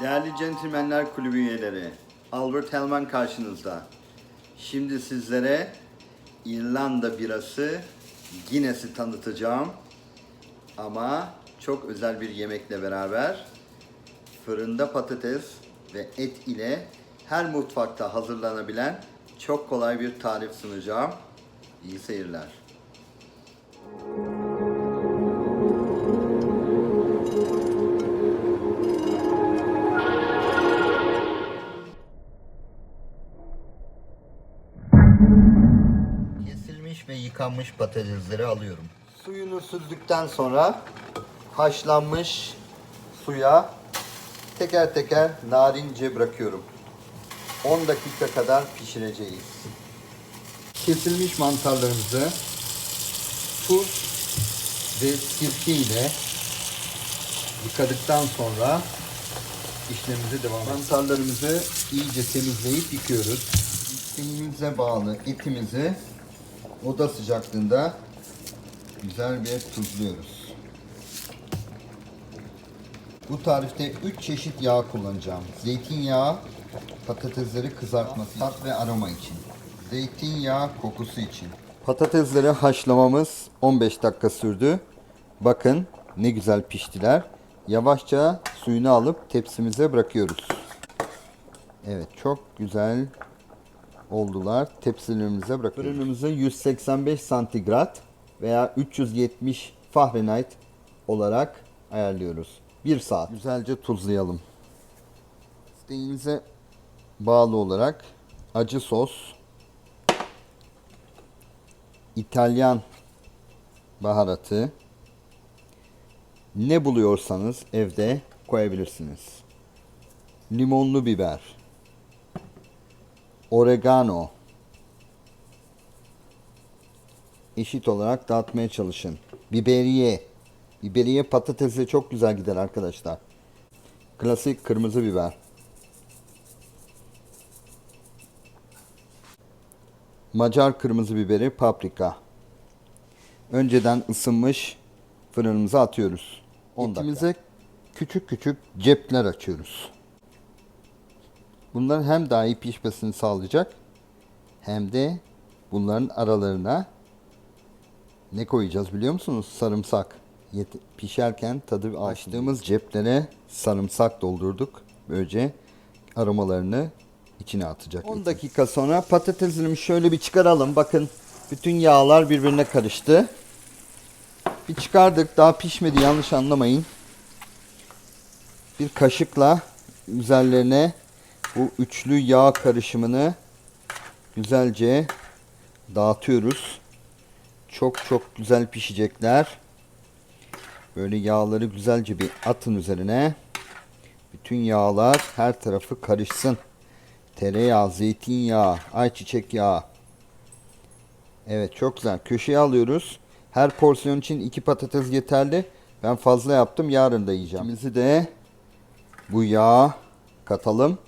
Değerli Centilmenler Kulübü üyeleri, Albert Hellman karşınızda. Şimdi sizlere İrlanda birası Guinness'i tanıtacağım. Ama çok özel bir yemekle beraber fırında patates ve et ile her mutfakta hazırlanabilen çok kolay bir tarif sunacağım. İyi seyirler. Kesilmiş yıkanmış patatesleri alıyorum. Suyunu süzdükten sonra haşlanmış suya teker teker narince bırakıyorum. 10 dakika kadar pişireceğiz. Kesilmiş mantarlarımızı tuz ve sirke ile yıkadıktan sonra işlemimize devam ediyoruz. Mantarlarımızı iyice temizleyip yıkıyoruz. İsteğimize bağlı etimizi oda sıcaklığında güzel bir tuzluyoruz. Bu tarifte 3 çeşit yağ kullanacağım. Zeytinyağı patatesleri kızartması, tat ve aroma için. Zeytinyağı kokusu için. Patatesleri haşlamamız 15 dakika sürdü. Bakın ne güzel piştiler. Yavaşça suyunu alıp tepsimize bırakıyoruz. Evet çok güzel oldular. Tepsilerimize bırakıyoruz. Fırınımızı 185 santigrat veya 370 Fahrenheit olarak ayarlıyoruz. 1 saat. Güzelce tuzlayalım. İsteğinize bağlı olarak acı sos, İtalyan baharatı, ne buluyorsanız evde koyabilirsiniz. Limonlu biber, oregano eşit olarak dağıtmaya çalışın. Biberiye. Biberiye patatesle çok güzel gider arkadaşlar. Klasik kırmızı biber. Macar kırmızı biberi, paprika. Önceden ısınmış fırınımıza atıyoruz. Etimize küçük küçük cepler açıyoruz. Bunların hem daha iyi pişmesini sağlayacak hem de bunların aralarına ne koyacağız biliyor musunuz? Sarımsak. Yet- pişerken tadı açtığımız ceplere sarımsak doldurduk. Böylece aromalarını içine atacak. 10 dakika sonra patateslerimi şöyle bir çıkaralım. Bakın bütün yağlar birbirine karıştı. Bir çıkardık. Daha pişmedi yanlış anlamayın. Bir kaşıkla üzerlerine bu üçlü yağ karışımını güzelce dağıtıyoruz. Çok çok güzel pişecekler. Böyle yağları güzelce bir atın üzerine. Bütün yağlar her tarafı karışsın. Tereyağı, zeytinyağı, ayçiçek yağı. Evet çok güzel. Köşeye alıyoruz. Her porsiyon için iki patates yeterli. Ben fazla yaptım. Yarın da yiyeceğim. İkimizi de bu yağa katalım.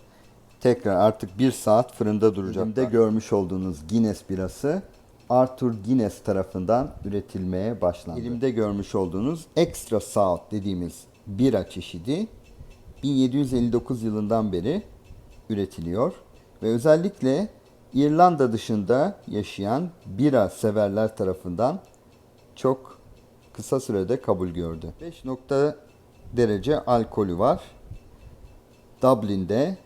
Tekrar artık bir saat fırında duracak. Elimde görmüş olduğunuz Guinness birası Arthur Guinness tarafından üretilmeye başlandı. Elimde görmüş olduğunuz Extra Stout dediğimiz bira çeşidi 1759 yılından beri üretiliyor ve özellikle İrlanda dışında yaşayan bira severler tarafından çok kısa sürede kabul gördü. 5 nokta derece alkolü var. Dublin'de,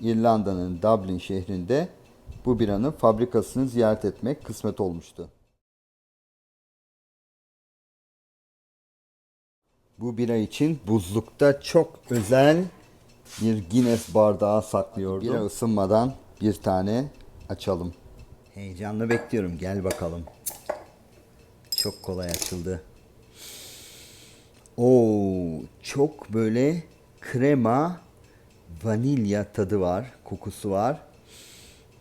İrlanda'nın Dublin şehrinde bu biranın fabrikasını ziyaret etmek kısmet olmuştu. Bu bira için buzlukta çok özel bir Guinness bardağı saklıyordum. Bira ısınmadan bir tane açalım. Heyecanla bekliyorum. Gel bakalım. Çok kolay açıldı. Oo, çok böyle krema, vanilya tadı var, kokusu var.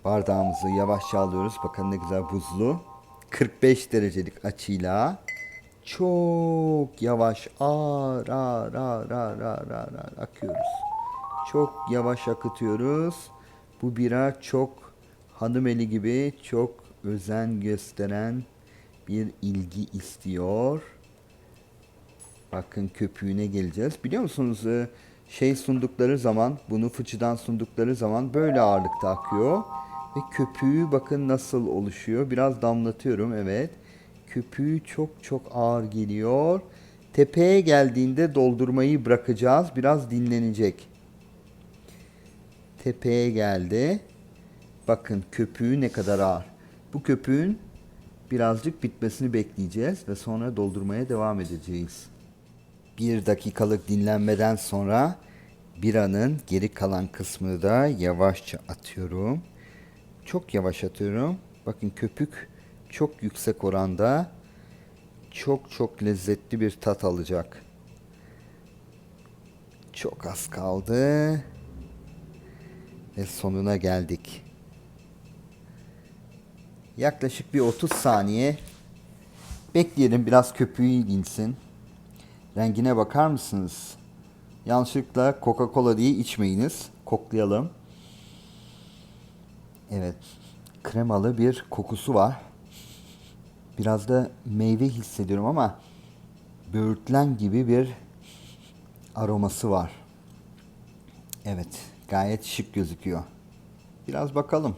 Bardağımızı yavaşça alıyoruz. Bakın ne güzel buzlu. 45 derecelik açıyla çok yavaş ağır ağır ağır ağır ağır ağır, ağır akıyoruz. Çok yavaş akıtıyoruz. Bu bira çok hanımeli gibi çok özen gösteren bir ilgi istiyor. Bakın köpüğüne geleceğiz. Biliyor musunuz e, şey sundukları zaman, bunu fıçıdan sundukları zaman böyle ağırlıkta akıyor. Ve köpüğü bakın nasıl oluşuyor. Biraz damlatıyorum evet. Köpüğü çok çok ağır geliyor. Tepeye geldiğinde doldurmayı bırakacağız. Biraz dinlenecek. Tepeye geldi. Bakın köpüğü ne kadar ağır. Bu köpüğün birazcık bitmesini bekleyeceğiz ve sonra doldurmaya devam edeceğiz. Bir dakikalık dinlenmeden sonra biranın geri kalan kısmını da yavaşça atıyorum. Çok yavaş atıyorum. Bakın köpük çok yüksek oranda çok çok lezzetli bir tat alacak. Çok az kaldı. Ve sonuna geldik. Yaklaşık bir 30 saniye bekleyelim biraz köpüğü insin. Rengine bakar mısınız? Yanlışlıkla Coca-Cola diye içmeyiniz. Koklayalım. Evet. Kremalı bir kokusu var. Biraz da meyve hissediyorum ama böğürtlen gibi bir aroması var. Evet, gayet şık gözüküyor. Biraz bakalım.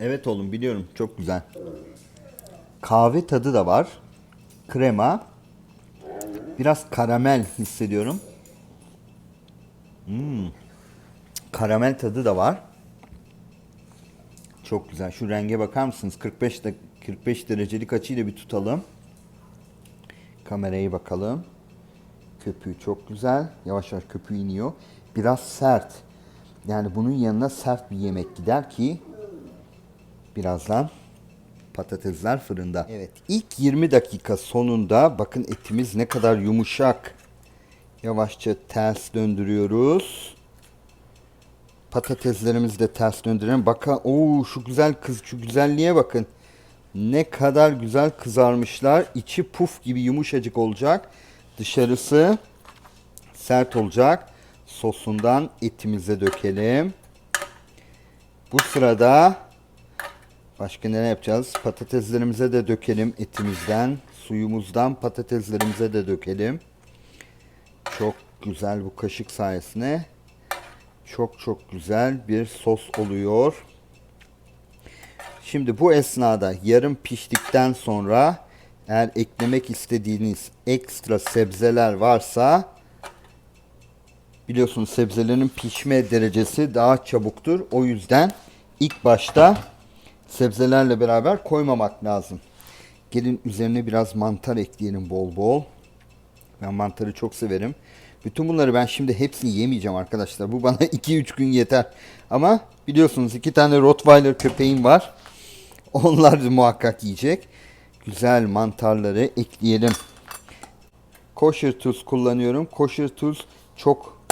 Evet oğlum biliyorum çok güzel. Kahve tadı da var. Krema. Biraz karamel hissediyorum. Hmm. Karamel tadı da var. Çok güzel. Şu renge bakar mısınız? 45 de 45 derecelik açıyla bir tutalım. Kamerayı bakalım. Köpüğü çok güzel. Yavaş yavaş köpüğü iniyor. Biraz sert. Yani bunun yanına sert bir yemek gider ki birazdan patatesler fırında. Evet ilk 20 dakika sonunda bakın etimiz ne kadar yumuşak. Yavaşça ters döndürüyoruz. Patateslerimizi de ters döndürelim. Bakın ooo şu güzel kız şu güzelliğe bakın. Ne kadar güzel kızarmışlar. İçi puf gibi yumuşacık olacak. Dışarısı sert olacak. Sosundan etimize dökelim. Bu sırada başka ne yapacağız? Patateslerimize de dökelim etimizden. Suyumuzdan patateslerimize de dökelim. Çok güzel bu kaşık sayesinde. Çok çok güzel bir sos oluyor. Şimdi bu esnada yarım piştikten sonra eğer eklemek istediğiniz ekstra sebzeler varsa biliyorsunuz sebzelerin pişme derecesi daha çabuktur. O yüzden ilk başta sebzelerle beraber koymamak lazım. Gelin üzerine biraz mantar ekleyelim bol bol. Ben mantarı çok severim. Bütün bunları ben şimdi hepsini yemeyeceğim arkadaşlar. Bu bana 2-3 gün yeter. Ama biliyorsunuz iki tane Rottweiler köpeğim var. Onlar da muhakkak yiyecek. Güzel mantarları ekleyelim. Kosher tuz kullanıyorum. Kosher tuz çok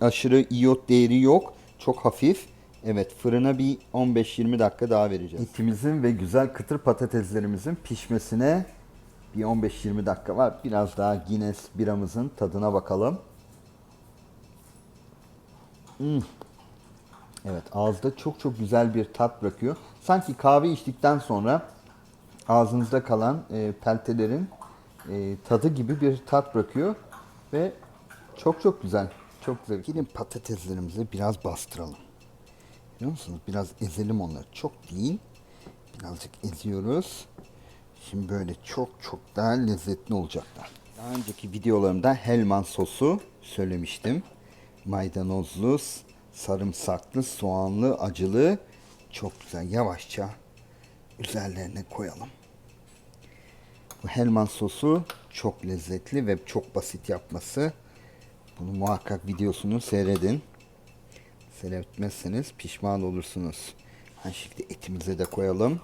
aşırı iyot değeri yok. Çok hafif. Evet fırına bir 15-20 dakika daha vereceğiz. Etimizin ve güzel kıtır patateslerimizin pişmesine bir 15-20 dakika var. Biraz daha Guinness biramızın tadına bakalım. Hmm. Evet ağızda çok çok güzel bir tat bırakıyor. Sanki kahve içtikten sonra ağzınızda kalan e, peltelerin e, tadı gibi bir tat bırakıyor. Ve çok çok güzel. Çok güzel. Yine patateslerimizi biraz bastıralım. Biliyor musunuz? Biraz ezelim onları. Çok değil. Birazcık eziyoruz. Şimdi böyle çok çok daha lezzetli olacaklar. Daha önceki videolarımda helman sosu söylemiştim. Maydanozlu, sarımsaklı, soğanlı, acılı. Çok güzel. Yavaşça üzerlerine koyalım. Bu helman sosu çok lezzetli ve çok basit yapması. Bunu muhakkak videosunu seyredin. Seyretmezseniz pişman olursunuz. Aynı şekilde etimize de koyalım.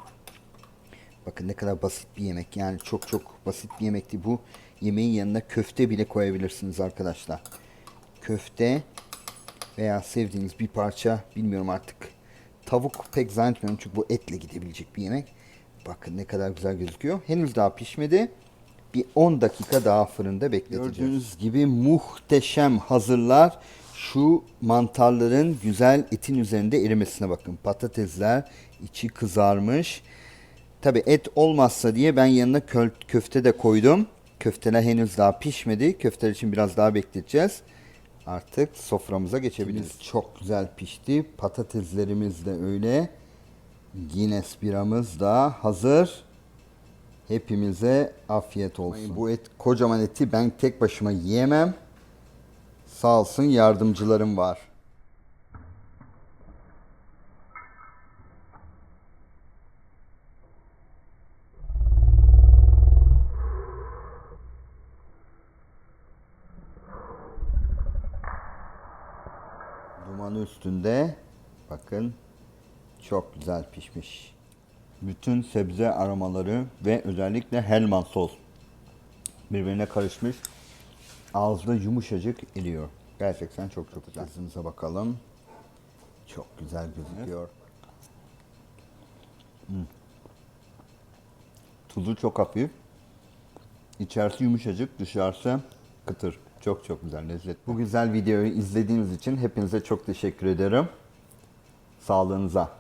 Bakın ne kadar basit bir yemek. Yani çok çok basit bir yemekti bu. Yemeğin yanına köfte bile koyabilirsiniz arkadaşlar. Köfte veya sevdiğiniz bir parça bilmiyorum artık. Tavuk pek zannetmiyorum çünkü bu etle gidebilecek bir yemek. Bakın ne kadar güzel gözüküyor. Henüz daha pişmedi. Bir 10 dakika daha fırında bekleteceğiz. Gördüğünüz gibi muhteşem hazırlar. Şu mantarların güzel etin üzerinde erimesine bakın. Patatesler içi kızarmış Tabi et olmazsa diye ben yanına köfte de koydum. Köfteler henüz daha pişmedi. Köfteler için biraz daha bekleteceğiz. Artık soframıza geçebiliriz. Çok güzel pişti. Patateslerimiz de öyle. Guinness biramız da hazır. Hepimize afiyet olsun. Bu et kocaman eti ben tek başıma yiyemem. Sağ olsun yardımcılarım var. Dumanı üstünde bakın çok güzel pişmiş. Bütün sebze aromaları ve özellikle helman sos birbirine karışmış. Ağızda yumuşacık eriyor. Gerçekten çok çok güzel. Tadımıza bakalım. Çok güzel gözüküyor. Hmm. Tuzu çok hafif. İçerisi yumuşacık, dışarısı kıtır. Çok çok güzel lezzet. Bu güzel videoyu izlediğiniz için hepinize çok teşekkür ederim. Sağlığınıza.